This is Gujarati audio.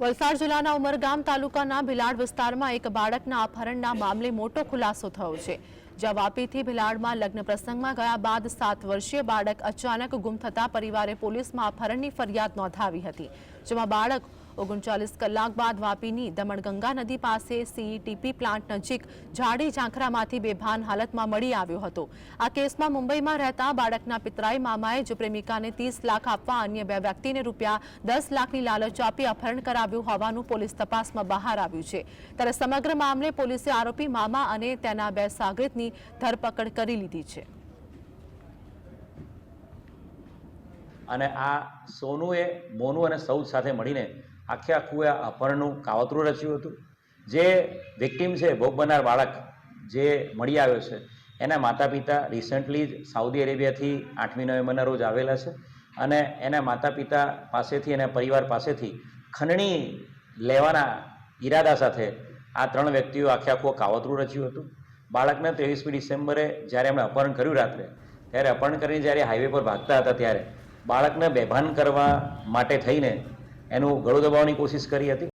વલસાડ જિલ્લાના ઉમરગામ તાલુકાના ભિલાડ વિસ્તારમાં એક બાળકના અપહરણના મામલે મોટો ખુલાસો થયો છે. જ્યાં વાપીથી ભિલાડમાં લગ્ન પ્રસંગમાં ગયા બાદ સાત વર્ષીય બાળક અચાનક ગુમ થતા પરિવારે પોલીસમાં અપહરણની ફરિયાદ નોંધાવી હતી, જેમાં બાળક ઓગણચાલીસ કલાક બાદ વાપીની દમણગંગા નદી પાસે સીઈટીપી પ્લાન્ટ નજીક ઝાડી ઝાંખરામાંથી બેભાન હાલતમાં મળી આવ્યો હતો. આ કેસમાં મુંબઈમાં રહેતા બાળકના પિતરાઈ મામાએ જ પ્રેમિકાને ત્રીસ લાખ આપવા અન્ય બે વ્યક્તિને રૂપિયા દસ લાખની લાલચ આપી અપહરણ કરાવ્યું હોવાનું પોલીસ તપાસમાં બહાર આવ્યું છે. ત્યારે સમગ્ર મામલે પોલીસે આરોપી મામા અને તેના બે સાગરીતની ધરપકડ કરી લીધી છે. અને આ સોનુએ મોનુ અને સૌદ સાથે મળીને આખે આખું આ અપહરણનું કાવતરું રચ્યું હતું. જે વિક્ટીમ છે, ભોગ બનનાર બાળક જે મળી આવ્યો છે, એના માતા પિતા રિસન્ટલી જ સાઉદી અરેબિયાથી આઠમી નવેમ્બરના રોજ આવેલા છે અને એના માતા પિતા પાસેથી એના પરિવાર પાસેથી ખંડણી લેવાના ઈરાદા સાથે આ ત્રણ વ્યક્તિઓ આખે આખું કાવતરું રચ્યું હતું. બાળકને ત્રેવીસમી ડિસેમ્બરે જ્યારે એમણે અપહરણ કર્યું રાત્રે, ત્યારે અપહરણ કરીને જ્યારે હાઈવે પર ભાગતા હતા ત્યારે બાળકને બેભાન કરવા માટે થઈને એનું ગળું દબાવવાની કોશિશ કરી હતી.